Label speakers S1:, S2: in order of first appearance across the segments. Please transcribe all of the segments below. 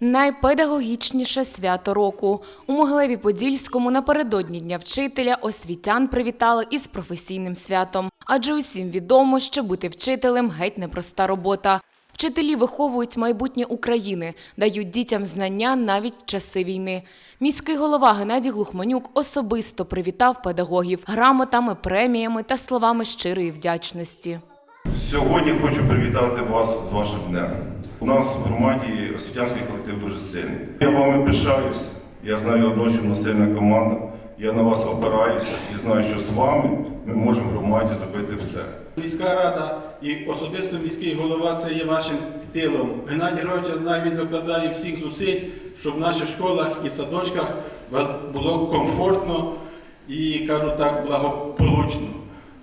S1: Найпедагогічніше свято року у Могилеві Подільському напередодні Дня вчителя освітян привітали із професійним святом. Адже усім відомо, що бути вчителем геть непроста робота. Вчителі виховують майбутнє України, дають дітям знання навіть в часи війни. Міський голова Геннадій Глухманюк особисто привітав педагогів грамотами, преміями та словами щирої вдячності.
S2: Сьогодні хочу привітати вас з вашим днем. У нас в громаді освітянський колектив дуже сильний. Я вами пишаюсь. Я знаю одно, що сильна команда. Я на вас опираюся і знаю, що з вами ми можемо в громаді зробити все.
S3: Міська рада і особисто міський голова це є вашим тилом. Геннадій Григорович, я знаю, він докладає всіх зусиль, щоб в наших школах і садочках було комфортно і, кажу так, благополучно.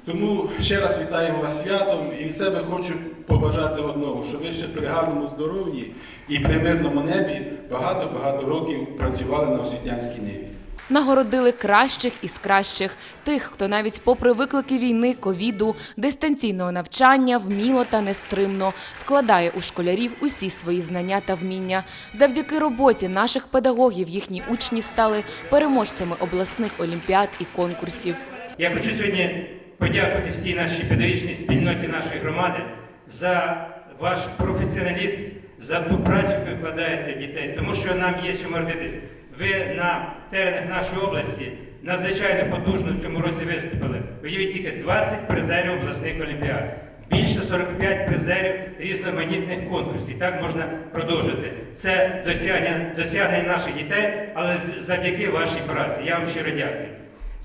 S3: Тому ще раз вітаємо вас святом і від себе хочу побажати одного, щоб ви ще при гарному здоров'ї і при мирному небі багато-багато років працювали на освітянській ниві.
S1: Нагородили кращих із кращих, тих, хто навіть попри виклики війни, ковіду, дистанційного навчання, вміло та нестримно вкладає у школярів усі свої знання та вміння. Завдяки роботі наших педагогів їхні учні стали переможцями обласних олімпіад і конкурсів.
S4: Я хочу сьогодні подякувати всій нашій педагогічній спільноті нашої громади за ваш професіоналізм, за ту працю, яку ви вкладаєте дітей, тому що нам є чим гордитись. Ви на теренах нашої області надзвичайно потужно в цьому році виступили. Уявіть тільки 20 призерів обласних олімпіад. Більше 45 призерів різноманітних конкурсів. Так можна продовжити. Це досягнення, досягнення наших дітей, але завдяки вашій праці. Я вам щиро дякую.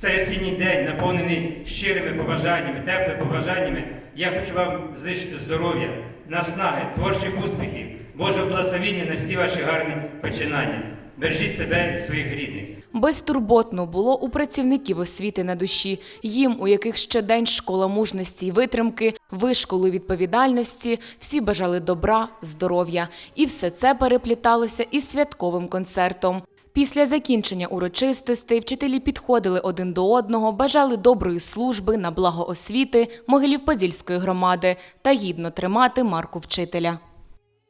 S4: Цей осінній день наповнений щирими побажаннями, теплими побажаннями. Я хочу вам зичити здоров'я, наснаги, творчих успіхів, Божого благословіння на всі ваші гарні починання. Бережіть себе і своїх рідних.
S1: Безтурботно було у працівників освіти на душі, їм, у яких щодень школа мужності й витримки, ви школи відповідальності, всі бажали добра, здоров'я. І все це перепліталося із святковим концертом. Після закінчення урочистостей вчителі підходили один до одного, бажали доброї служби на благо освіти Могилів-Подільської громади та гідно тримати марку вчителя.